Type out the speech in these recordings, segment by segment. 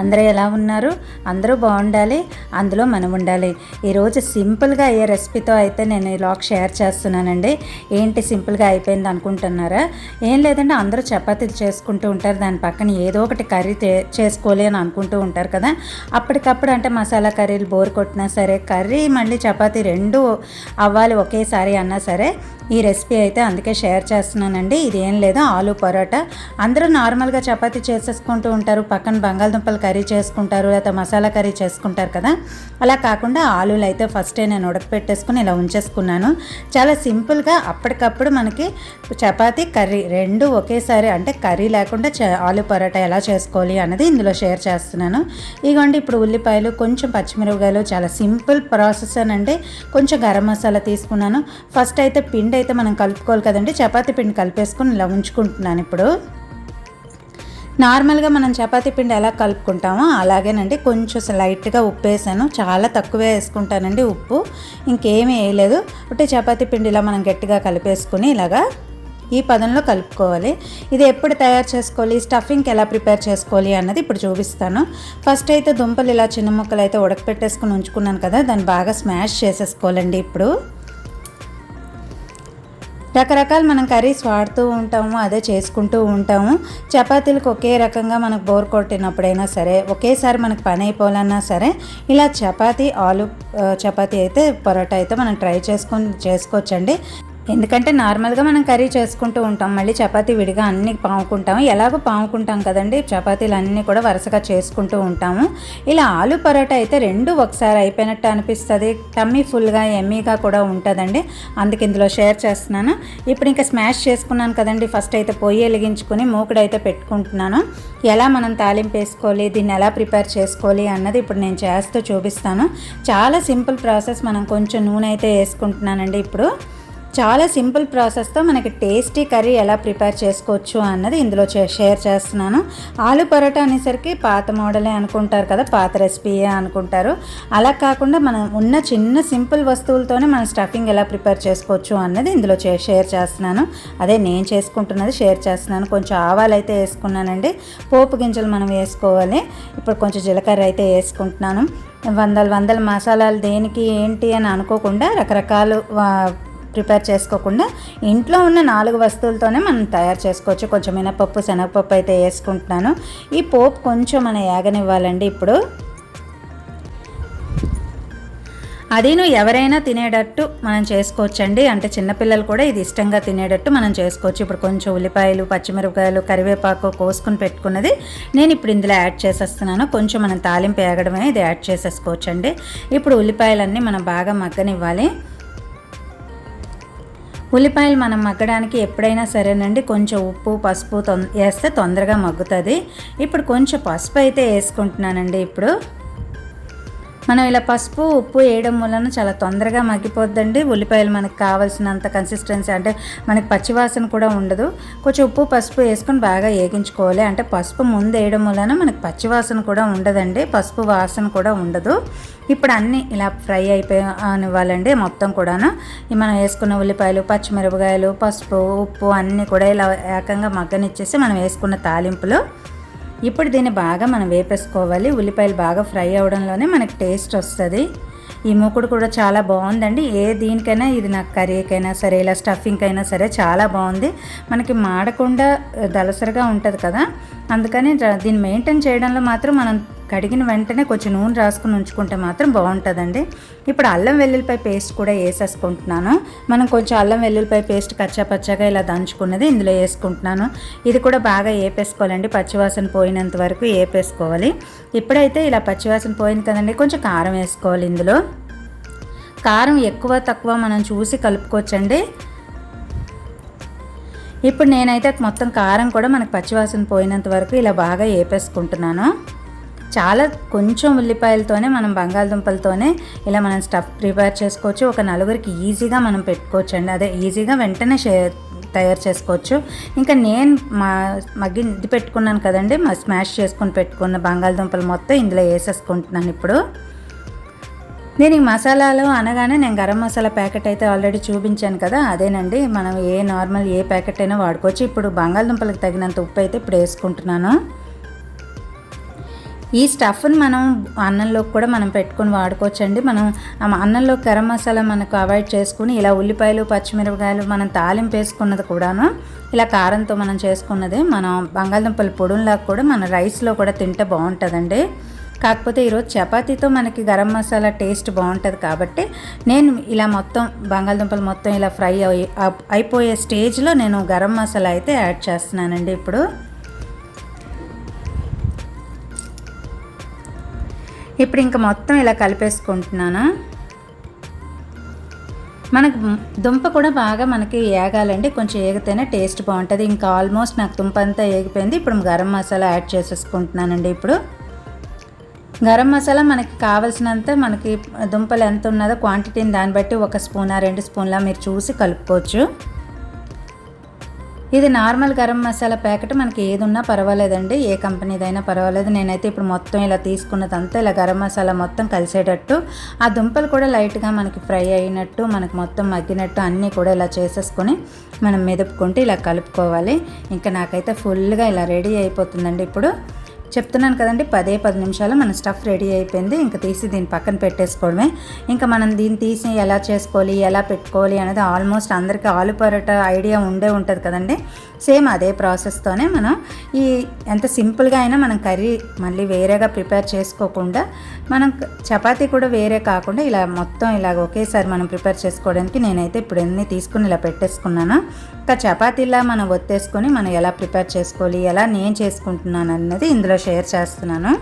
అందరూ ఎలా ఉన్నారు? అందరూ బాగుండాలి. అందులో మనం ఉండాలి. ఈరోజు సింపుల్గా అయ్యే రెసిపీతో అయితే నేను ఈ లాక్ షేర్ చేస్తున్నానండి. ఏంటి సింపుల్గా అయిపోయింది అనుకుంటున్నారా? ఏం లేదంటే అందరూ చపాతీలు చేసుకుంటూ ఉంటారు. దాని పక్కన ఏదో ఒకటి కర్రీ చేసుకోవాలి అని అనుకుంటూ ఉంటారు కదా. అప్పటికప్పుడు అంటే మసాలా కర్రీలు బోర్ కొట్టినా సరే కర్రీ మళ్ళీ చపాతీ రెండు అవ్వాలి ఒకేసారి అన్నా సరే ఈ రెసిపీ అయితే అందుకే షేర్ చేస్తున్నానండి. ఇది ఏం లేదు ఆలు పరోటా. అందరూ నార్మల్గా చపాతీ చేసేసుకుంటూ ఉంటారు. పక్కన బంగాళదుంపలు కర్రీ చేసుకుంటారు లేకపోతే మసాలా కర్రీ చేసుకుంటారు కదా? అలా కాకుండా ఆలులు అయితే ఫస్టే నేను ఉడకపెట్టేసుకుని ఇలా ఉంచేసుకున్నాను. చాలా సింపుల్గా అప్పటికప్పుడు మనకి చపాతీ కర్రీ రెండు ఒకేసారి అంటే కర్రీ లేకుండా చ- ఆలు పరోటా ఎలా చేసుకోవాలి అన్నది ఇందులో షేర్ చేస్తున్నాను. ఇగోండి ఇప్పుడు ఉల్లిపాయలు కొంచెం పచ్చిమిరపకాయలు చాలా సింపుల్ ప్రాసెస్ అనండి కొంచెం గరం మసాలా తీసుకున్నాను. ఫస్ట్ అయితే పిండి అయితే మనం కలుపుకోవాలి కదండి చపాతీ పిండి కలిపేసుకుని ఇలా ఉంచుకుంటున్నాను ఇప్పుడు. నార్మల్గా మనం చపాతీ పిండి ఎలా కలుపుకుంటామో అలాగేనండి. కొంచెం లైట్గా ఉప్పు వేసాను చాలా తక్కువే వేసుకుంటానండి ఉప్పు. ఇంకేమీ వేయలేదు. అంటే చపాతీ పిండి ఇలా మనం గట్టిగా కలిపేసుకుని ఇలాగా ఈ పదంలో కలుపుకోవాలి. ఇది ఎప్పుడు తయారు చేసుకోవాలి? స్టఫింగ్కి ఎలా ప్రిపేర్ చేసుకోవాలి అన్నది ఇప్పుడు చూపిస్తాను. ఫస్ట్ అయితే దుంపలు ఇలా చిన్న ముక్కలు అయితే ఉడకపెట్టేసుకుని ఉంచుకున్నాను కదా దాన్ని బాగా స్మాష్ చేసేసుకోవాలండి ఇప్పుడు. రకరకాల మనం కర్రీస్ వాడుతూ ఉంటాము అదే చేసుకుంటూ ఉంటాము. చపాతీలకు ఒకే రకంగా మనకు బోర్ కొట్టినప్పుడైనా సరే ఒకేసారి మనకు పని అయిపోవాలన్నా సరే ఇలా చపాతీ ఆలు చపాతీ అయితే పరోటా అయితే మనం ట్రై చేసుకొని చేసుకోవచ్చండి. ఎందుకంటే నార్మల్గా మనం కర్రీ చేసుకుంటూ ఉంటాం. మళ్ళీ చపాతీ విడిగా అన్ని పాముకుంటాము. ఎలాగో పాముకుంటాం కదండి. చపాతీలు అన్నీ కూడా వరుసగా చేసుకుంటూ ఉంటాము. ఇలా ఆలు పరోటా అయితే రెండు ఒకసారి అయిపోయినట్టు అనిపిస్తుంది. టమ్మీ ఫుల్గా ఎమ్మీగా కూడా ఉంటుందండి. అందుకే ఇందులో షేర్ చేస్తున్నాను. ఇప్పుడు ఇంకా స్మాష్ చేసుకున్నాను కదండి. ఫస్ట్ అయితే పొయ్యి వెలిగించుకొని మూకుడైతే పెట్టుకుంటున్నాను. ఎలా మనం తాలింపు వేసుకోవాలి? దీన్ని ఎలా ప్రిపేర్ చేసుకోవాలి? అన్నది ఇప్పుడు నేను చేస్తూ చూపిస్తాను. చాలా సింపుల్ ప్రాసెస్. మనం కొంచెం నూనె అయితే వేసుకుంటున్నానండి ఇప్పుడు. చాలా సింపుల్ ప్రాసెస్తో మనకి టేస్టీ కర్రీ ఎలా ప్రిపేర్ చేసుకోవచ్చు అన్నది ఇందులో చే- షేర్ చేస్తున్నాను. ఆలు పరోటా అనేసరికి పాత మోడలే అనుకుంటారు కదా పాత రెసిపీయే అనుకుంటారు. అలా కాకుండా మనం ఉన్న చిన్న సింపుల్ వస్తువులతోనే మనం స్టఫింగ్ ఎలా ప్రిపేర్ చేసుకోవచ్చు అన్నది ఇందులో చే- షేర్ చేస్తున్నాను. అదే నేను చేసుకుంటున్నది షేర్ చేస్తున్నాను. కొంచెం ఆవాలు అయితే వేసుకున్నానండి. పోపు గింజలు మనం వేసుకోవాలి. ఇప్పుడు కొంచెం జీలకర్ర అయితే వేసుకుంటున్నాను. వందల వందల మసాలాలు దేనికి ఏంటి అని అనుకోకుండా రకరకాలు ప్రిపేర్ చేసుకోకుండా ఇంట్లో ఉన్న నాలుగు వస్తువులతోనే మనం తయారు చేసుకోవచ్చు. కొంచెం మినపప్పు శనగపప్పు అయితే వేసుకుంటున్నాను. ఈ పోపు కొంచెం మన యాగనివ్వాలండి ఇప్పుడు. అదీను ఎవరైనా తినేటట్టు మనం చేసుకోవచ్చండి. అంటే చిన్నపిల్లలు కూడా ఇది ఇష్టంగా తినేటట్టు మనం చేసుకోవచ్చు. ఇప్పుడు కొంచెం ఉల్లిపాయలు పచ్చిమిరపకాయలు కరివేపాకు కోసుకుని పెట్టుకున్నది నేను ఇప్పుడు ఇందులో యాడ్ చేసేస్తున్నాను. కొంచెం మనం తాలింపు ఏగడమే ఇది యాడ్ చేసేసుకోవచ్చండి. ఇప్పుడు ఉల్లిపాయలన్నీ మనం బాగా మగ్గనివ్వాలి. ఉల్లిపాయలు మనం మగ్గడానికి ఎప్పుడైనా సరేనండి. కొంచెం ఉప్పు పసుపు తొం వేస్తే తొందరగా మగ్గుతుంది. ఇప్పుడు కొంచెం పసుపు అయితే వేసుకుంటున్నానండి. ఇప్పుడు మనం ఇలా పసుపు ఉప్పు వేయడం వలన చాలా తొందరగా మగ్గిపోద్దండి. ఉల్లిపాయలు మనకు కావాల్సినంత కన్సిస్టెన్సీ అంటే మనకి పచ్చివాసన కూడా ఉండదు. కొంచెం ఉప్పు పసుపు వేసుకొని బాగా వేగించుకోవాలి. అంటే పసుపు ముందు వేయడం వలన మనకి పచ్చివాసన కూడా ఉండదండి. పసుపు వాసన కూడా ఉండదు. ఇప్పుడు అన్నీ ఇలా ఫ్రై అయిపోయినివ్వాలండి మొత్తం కూడాను. ఈ మనం వేసుకున్న ఉల్లిపాయలు పచ్చిమిరపకాయలు పసుపు ఉప్పు అన్నీ కూడా ఇలా ఏకంగా మగ్గనిచ్చేసి మనం వేసుకున్న తాలింపులో. ఇప్పుడు దీన్ని బాగా మనం వేపేసుకోవాలి. ఉల్లిపాయలు బాగా ఫ్రై అవ్వడంలోనే మనకి టేస్ట్ వస్తుంది. ఈ మూకుడు కూడా చాలా బాగుందండి. ఏ దీనికైనా ఇది నాకు కర్రీకైనా సరే ఇలా స్టఫింగ్కైనా అయినా సరే చాలా బాగుంది. మనకి మాడకుండా దలసరిగా ఉంటుంది కదా. అందుకని దీన్ని మెయింటైన్ చేయడంలో మాత్రం మనం కడిగిన వెంటనే కొంచెం నూనె రాసుకుని ఉంచుకుంటే మాత్రం బాగుంటుందండి. ఇప్పుడు అల్లం వెల్లుల్లిపాయ పేస్ట్ కూడా వేసేసుకుంటున్నాను. మనం కొంచెం అల్లం వెల్లుల్లిపాయ పేస్ట్ కచ్చాపచ్చాగా ఇలా దంచుకున్నది ఇందులో వేసుకుంటున్నాను. ఇది కూడా బాగా వేపేసుకోవాలండి పచ్చివాసన పోయినంత వరకు వేపేసుకోవాలి ఇప్పుడైతే ఇలా పచ్చివాసన పోయింది కదండి కొంచెం కారం వేసుకోవాలి ఇందులో. కారం ఎక్కువ తక్కువ మనం చూసి కలుపుకోవచ్చండి. ఇప్పుడు నేనైతే మొత్తం కారం కూడా మనకు పచ్చివాసన పోయినంత వరకు ఇలా బాగా వేపేసుకుంటున్నాను చాలా కొంచెం ఉల్లిపాయలతోనే మనం బంగాళదుంపలతోనే ఇలా మనం స్టఫ్ ప్రిపేర్ చేసుకోవచ్చు. ఒక నలుగురికి ఈజీగా మనం పెట్టుకోవచ్చు అండి అదే ఈజీగా వెంటనే షేర్ తయారు చేసుకోవచ్చు. ఇంకా నేను మా మగ్గి ఇది పెట్టుకున్నాను కదండి. మా స్మాష్ చేసుకొని పెట్టుకున్న బంగాళదుంపలు మొత్తం ఇందులో వేసేసుకుంటున్నాను ఇప్పుడు. నేను ఈ మసాలాలు అనగానే నేను గరం మసాలా ప్యాకెట్ అయితే ఆల్రెడీ చూపించాను కదా అదేనండి. మనం ఏ నార్మల్ ఏ ప్యాకెట్ అయినా వాడుకోవచ్చు. ఇప్పుడు బంగాళదుంపలకు తగినంత ఉప్పు అయితే ఇప్పుడు వేసుకుంటున్నాను. ఈ స్టఫ్ని మనం అన్నంలోకి కూడా మనం పెట్టుకొని వాడుకోవచ్చండి. మనం అన్నంలో గరం మసాలా మనకు అవాయిడ్ చేసుకుని ఇలా ఉల్లిపాయలు పచ్చిమిరపకాయలు మనం తాలింపు వేసుకున్నది కూడాను ఇలా కారంతో మనం చేసుకున్నది మనం బంగాళదుంపల పొడుల్లాగా కూడా మన రైస్లో కూడా తింటే బాగుంటుందండి. కాకపోతే ఈరోజు చపాతీతో మనకి గరం మసాలా టేస్ట్ బాగుంటుంది కాబట్టి నేను ఇలా మొత్తం బంగాళదుంపలు మొత్తం ఇలా ఫ్రై అయి అయిపోయే స్టేజ్లో నేను గరం మసాలా అయితే యాడ్ చేస్తున్నానండి ఇప్పుడు. ఇప్పుడు ఇంకా మొత్తం ఇలా కలిపేసుకుంటున్నాను? మనకు దుంప కూడా బాగా మనకి ఏగాలండి. కొంచెం ఏగితేనే టేస్ట్ బాగుంటుంది. ఇంకా ఆల్మోస్ట్ నాకు దుంప అంతా ఏగిపోయింది. ఇప్పుడు గరం మసాలా యాడ్ చేసేసుకుంటున్నానండి ఇప్పుడు. గరం మసాలా మనకి కావాల్సినంత మనకి దుంపలు ఎంత ఉన్నదో క్వాంటిటీని దాన్ని బట్టి ఒక స్పూనా రెండు స్పూన్లా మీరు చూసి కలుపుకోవచ్చు. ఇది నార్మల్ గరం మసాలా ప్యాకెట్. మనకి ఏది ఉన్నా పర్వాలేదండి. ఏ కంపెనీదైనా పర్వాలేదు. నేనైతే ఇప్పుడు మొత్తం ఇలా తీసుకున్నదంతా ఇలా గరం మసాలా మొత్తం కలిసేటట్టు ఆ దుంపలు కూడా లైట్గా మనకి ఫ్రై అయినట్టు మనకి మొత్తం మగ్గినట్టు అన్నీ కూడా ఇలా చేసేసుకొని మనం మెదుపుకుంటే ఇలా కలుపుకోవాలి. ఇంకా నాకైతే ఫుల్గా ఇలా రెడీ అయిపోతుందండి ఇప్పుడు. చెప్తున్నాను కదండి పదే పది నిమిషాలు మన స్టఫ్ రెడీ అయిపోయింది. ఇంకా తీసి దీన్ని పక్కన పెట్టేసుకోవడమే. ఇంకా మనం దీన్ని తీసి ఎలా చేసుకోవాలి ఎలా పెట్టుకోవాలి అనేది ఆల్మోస్ట్ అందరికీ ఆలు పరోటా ఐడియా ఉండే ఉంటుంది కదండి. సేమ్ అదే ప్రాసెస్తోనే మనం ఈ ఎంత సింపుల్గా అయినా మనం కర్రీ మళ్ళీ వేరేగా ప్రిపేర్ చేసుకోకుండా మనం చపాతీ కూడా వేరే కాకుండా ఇలా మొత్తం ఇలా ఒకేసారి మనం ప్రిపేర్ చేసుకోవడానికి నేనైతే ఇప్పుడు ఎన్ని తీసుకుని ఇలా పెట్టేసుకున్నాను ఇంకా చపాతీలా మనం ఒత్తేసుకొని మనం ఎలా ప్రిపేర్ చేసుకోవాలి ఎలా నేను చేసుకుంటున్నాను అన్నది ఇందులో షేర్ చేస్తున్నాను.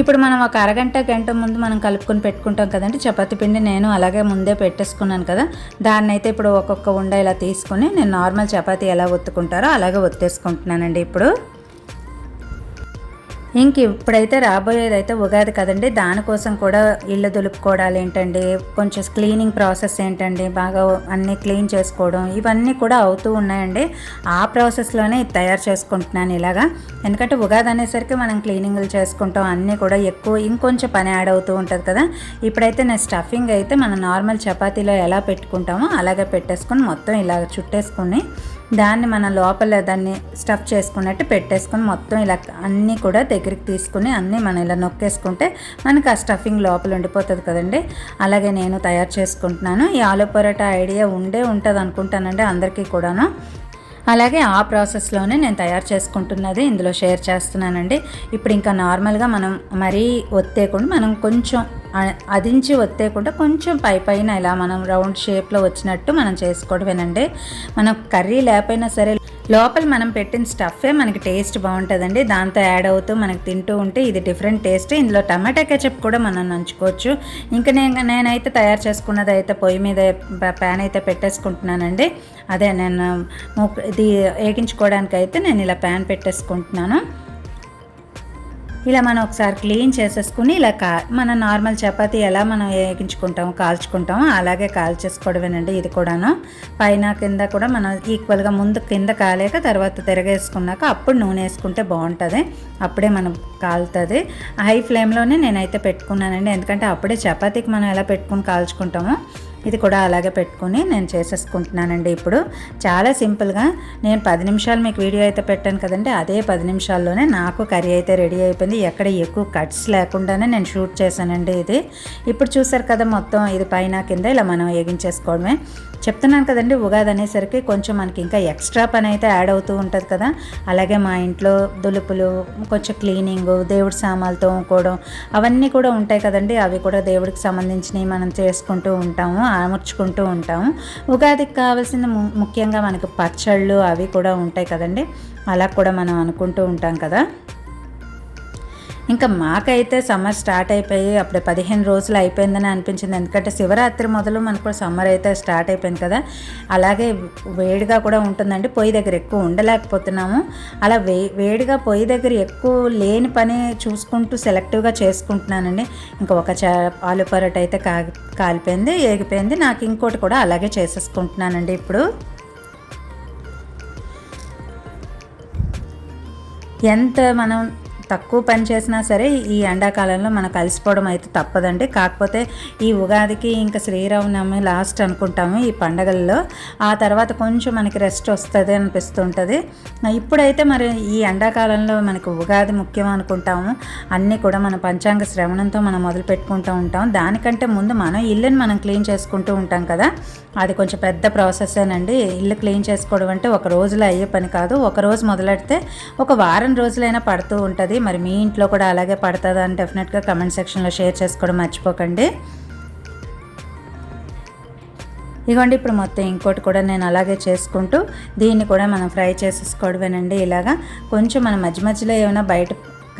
ఇప్పుడు మనం ఒక అరగంట గంట ముందు మనం కలుపుకొని పెట్టుకుంటాం కదండి. చపాతి పిండి నేను అలాగే ముందే పెట్టేసుకున్నాను కదా. దాన్ని అయితే ఇప్పుడు ఒక్కొక్క ఉండ ఇలా తీసుకొని నేను నార్మల్ చపాతీ ఎలా ఒత్తుకుంటారో అలాగే ఒత్తేసుకుంటున్నానండి ఇప్పుడు. ఇంక ఇప్పుడైతే రాబోయేది అయితే ఉగాది కదండి. దానికోసం కూడా ఇల్లు దులుపుకోవడాలు ఏంటండి? కొంచెం క్లీనింగ్ ప్రాసెస్ ఏంటండి? బాగా అన్నీ క్లీన్ చేసుకోవడం ఇవన్నీ కూడా అవుతూ ఉన్నాయండి. ఆ ప్రాసెస్లోనే తయారు చేసుకుంటున్నాను ఇలాగా. ఎందుకంటే ఉగాది అనేసరికి మనం క్లీనింగ్లు చేసుకుంటాం. అన్నీ కూడా ఎక్కువ ఇంకొంచెం పని యాడ్ అవుతూ ఉంటుంది కదా. ఇప్పుడైతే నేను స్టఫింగ్ అయితే మనం నార్మల్ చపాతీలో ఎలా పెట్టుకుంటామో అలాగే పెట్టేసుకొని మొత్తం ఇలా చుట్టేసుకుని దాన్ని మన లోపల దాన్ని స్టఫ్ చేసుకున్నట్టు పెట్టేసుకొని మొత్తం ఇలా అన్నీ కూడా దగ్గరికి తీసుకుని అన్నీ మనం ఇలా నొక్కేసుకుంటే మనకు ఆ స్టఫింగ్ లోపల ఉండిపోతుంది కదండి. అలాగే నేను తయారు చేసుకుంటున్నాను. ఈ ఆలు పరోటా ఐడియా ఉండే ఉంటుంది అనుకుంటానండి అందరికీ కూడాను. అలాగే ఆ ప్రాసెస్లోనే నేను తయారు చేసుకుంటున్నది ఇందులో షేర్ చేస్తున్నానండి. ఇప్పుడు ఇంకా నార్మల్గా మనం మరీ ఒత్తేయకుండా మనం కొంచెం అదించి ఒత్తేయకుండా కొంచెం పై పైన ఇలా మనం రౌండ్ షేప్లో వచ్చినట్టు మనం చేసుకోవడమేనండి. మనం కర్రీ లేకపోయినా సరే లోపల మనం పెట్టిన స్టఫే మనకి టేస్ట్ బాగుంటుందండి. దాంతో యాడ్ అవుతూ మనకు తింటూ ఉంటే ఇది డిఫరెంట్ టేస్ట్. ఇందులో టమాటా కెచప్ కూడా మనం నంచుకోవచ్చు. ఇంకా నేను నేనైతే తయారు చేసుకున్నది అయితే పొయ్యి మీద ప్యాన్ అయితే పెట్టేసుకుంటున్నానండి. అదే నేను ఇది వేగించుకోవడానికి అయితే నేను ఇలా ప్యాన్ పెట్టేసుకుంటున్నాను. ఇలా మనం ఒకసారి క్లీన్ చేసేసుకుని ఇలా కా మన నార్మల్ చపాతీ ఎలా మనం వేగించుకుంటాము కాల్చుకుంటామో అలాగే కాల్చేసుకోవడమేనండి ఇది కూడాను. పైన కింద కూడా మనం ఈక్వల్గా ముందు కింద కాలేక తర్వాత తిరగేసుకున్నాక అప్పుడు నూనె వేసుకుంటే బాగుంటుంది. అప్పుడే మనం కాలుతుంది. హై ఫ్లేమ్లోనే నేనైతే పెట్టుకున్నానండి. ఎందుకంటే అప్పుడే చపాతీకి మనం ఎలా పెట్టుకుని కాల్చుకుంటామో ఇది కూడా అలాగే పెట్టుకుని నేను చేసేసుకుంటున్నానండి ఇప్పుడు. చాలా సింపుల్గా నేను పది నిమిషాలు మీకు వీడియో అయితే పెట్టాను కదండి అదే పది నిమిషాల్లోనే నాకు కర్రీ అయితే రెడీ అయిపోయింది. ఎక్కడ ఎక్కువ కట్స్ లేకుండానే నేను షూట్ చేశానండి ఇది. ఇప్పుడు చూసారు కదా మొత్తం ఇది పైన కింద ఇలా మనం వేగించేసుకోవడమే. చెప్తున్నాను కదండి ఉగాది అనేసరికి కొంచెం మనకి ఇంకా ఎక్స్ట్రా పని అయితే యాడ్ అవుతూ ఉంటుంది కదా. అలాగే మా ఇంట్లో దులుపులు కొంచెం క్లీనింగ్ దేవుడి సామాన్లు తోముకోవడం అవన్నీ కూడా ఉంటాయి కదండి. అవి కూడా దేవుడికి సంబంధించినవి మనం చేసుకుంటూ ఉంటాము అమర్చుకుంటూ ఉంటాము. ఉగాదికి కావాల్సిన ముఖ్యంగా మనకు పచ్చళ్ళు అవి కూడా ఉంటాయి కదండి. అలా కూడా మనం అనుకుంటూ ఉంటాం కదా. ఇంకా మాకైతే సమ్మర్ స్టార్ట్ అయిపోయి అప్పుడే పదిహేను రోజులు అయిపోయిందని అనిపించింది. ఎందుకంటే శివరాత్రి మొదలు మనకు కూడా సమ్మర్ అయితే స్టార్ట్ అయిపోయింది కదా. అలాగే వేడిగా కూడా ఉంటుందండి. పొయ్యి దగ్గర ఎక్కువ ఉండలేకపోతున్నాము. అలా వే వేడిగా పొయ్యి దగ్గర ఎక్కువ లేని పని చూసుకుంటూ సెలెక్టివ్గా చేసుకుంటున్నానండి. ఇంకా ఒక చా ఆలు పరోట అయితే కా కాలిపోయింది ఏగిపోయింది. నాకు ఇంకోటి కూడా అలాగే చేసేసుకుంటున్నానండి ఇప్పుడు. ఎంత మనం తక్కువ పని చేసినా సరే ఈ ఎండాకాలంలో మనం కలిసిపోవడం అయితే తప్పదండి. కాకపోతే ఈ ఉగాదికి ఇంకా శ్రీరామనవమి లాస్ట్ అనుకుంటాము ఈ పండగల్లో. ఆ తర్వాత కొంచెం మనకి రెస్ట్ వస్తుంది అనిపిస్తుంటుంది. ఇప్పుడైతే మరి ఈ ఎండాకాలంలో మనకు ఉగాది ముఖ్యం అనుకుంటాము. అన్నీ కూడా మన పంచాంగ శ్రవణంతో మనం మొదలు పెట్టుకుంటూ ఉంటాం. దానికంటే ముందు మనం ఇల్లుని మనం క్లీన్ చేసుకుంటూ ఉంటాం కదా. అది కొంచెం పెద్ద ప్రాసెసేనండి ఇల్లు క్లీన్ చేసుకోవడం అంటే ఒక రోజులో అయ్యే పని కాదు. ఒక రోజు మొదలెడితే ఒక వారం రోజులైనా పడుతూ ఉంటుంది. మరి మీ ఇంట్లో కూడా అలాగే పడుతుందా అని డెఫినెట్గా కమెంట్ సెక్షన్లో షేర్ చేసుకోవడం మర్చిపోకండి. ఇదిగోండి ఇప్పుడు మొత్తం ఇంకోటి కూడా నేను అలాగే చేసుకుంటూ దీన్ని కూడా మనం ఫ్రై చేసేసుకోవడమేనండి. ఇలాగా కొంచెం మన మధ్య మధ్యలో ఏమైనా బయట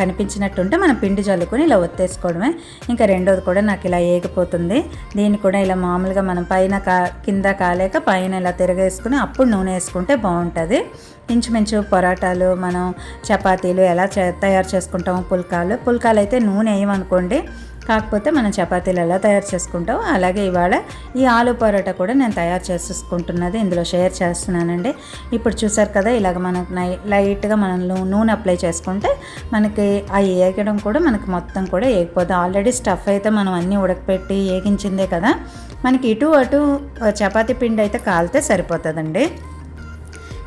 కనిపించినట్టుంటే మనం పిండి చల్లుకొని ఇలా ఒత్తేసుకోవడమే. ఇంకా రెండోది కూడా నాకు ఇలా ఏగిపోతుంది. దీన్ని కూడా ఇలా మామూలుగా మనం పైన కా కింద కాలేక పైన ఇలా తిరగేసుకుని అప్పుడు నూనె వేసుకుంటే బాగుంటుంది. ఇంచుమించు పొరాటాలు మనం చపాతీలు ఎలా తయారు చేసుకుంటాము పుల్కాలు. పుల్కాలు అయితే నూనె వేయమనుకోండి కాకపోతే మనం చపాతీలు ఎలా తయారు చేసుకుంటాం అలాగే ఇవాళ ఈ ఆలు పరోటా కూడా నేను తయారు చేసేసుకుంటున్నది. ఇందులో షేర్ చేస్తున్నానండి. ఇప్పుడు చూసారు కదా ఇలాగ మనకు లైట్గా మనం నూనె అప్లై చేసుకుంటే మనకి ఆ ఏగడం కూడా మనకి మొత్తం కూడా ఏగిపోతుంది ఆల్రెడీ స్టఫ్ అయితే మనం అన్నీ ఉడకపెట్టి ఏగించిందే కదా మనకి ఇటు అటు చపాతీ పిండి అయితే కాలితే సరిపోతుందండి.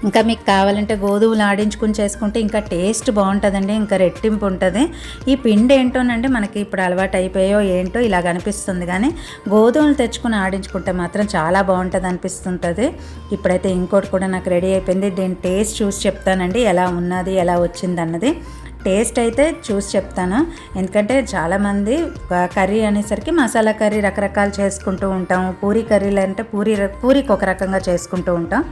ఇంకా మీకు కావాలంటే గోధుమలు ఆడించుకుని చేసుకుంటే ఇంకా టేస్ట్ బాగుంటుందండి ఇంకా రెట్టింపు ఉంటుంది. ఈ పిండి ఏంటోనండి మనకి ఇప్పుడు అలవాటు అయిపోయో ఏంటో ఇలాగ అనిపిస్తుంది. కానీ గోధుమలు తెచ్చుకుని ఆడించుకుంటే మాత్రం చాలా బాగుంటుంది అనిపిస్తుంటుంది. ఇప్పుడైతే ఇంకోటి కూడా నాకు రెడీ అయిపోయింది. దీని టేస్ట్ చూసి చెప్తానండి ఎలా ఉన్నది ఎలా వచ్చింది అన్నది. టేస్ట్ అయితే చూసి చెప్తాను. ఎందుకంటే చాలామంది కర్రీ అనేసరికి మసాలా కర్రీ రకరకాలు చేసుకుంటూ ఉంటాం పూరి కర్రీలు అంటే పూరి పూరికి ఒక రకంగా చేసుకుంటూ ఉంటాం.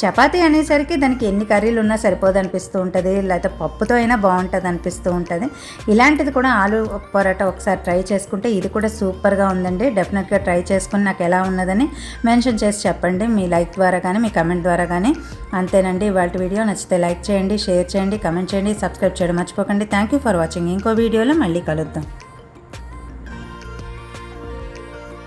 చపాతీ అనేసరికి దానికి ఎన్ని కర్రీలు ఉన్నా సరిపోదు అనిపిస్తూ ఉంటుంది లేకపోతే పప్పుతో అయినా బాగుంటుంది అనిపిస్తూ ఉంటుంది. ఇలాంటిది కూడా ఆలు పొరాటా ఒకసారి ట్రై చేసుకుంటే ఇది కూడా సూపర్గా ఉందండి. డెఫినెట్గా ట్రై చేసుకుని నాకు ఎలా ఉన్నదని మెన్షన్ చేసి చెప్పండి. మీ లైక్ ద్వారా కానీ మీ కమెంట్ ద్వారా కానీ. అంతేనండి ఇవాళ వీడియో నచ్చితే లైక్ చేయండి షేర్ చేయండి కమెంట్ చేయండి సబ్స్క్రైబ్ చేయడం మర్చిపోకండి. థ్యాంక్ యూ ఫర్ వాచింగ్ ఇంకో వీడియోలో మళ్ళీ కలుద్దాం.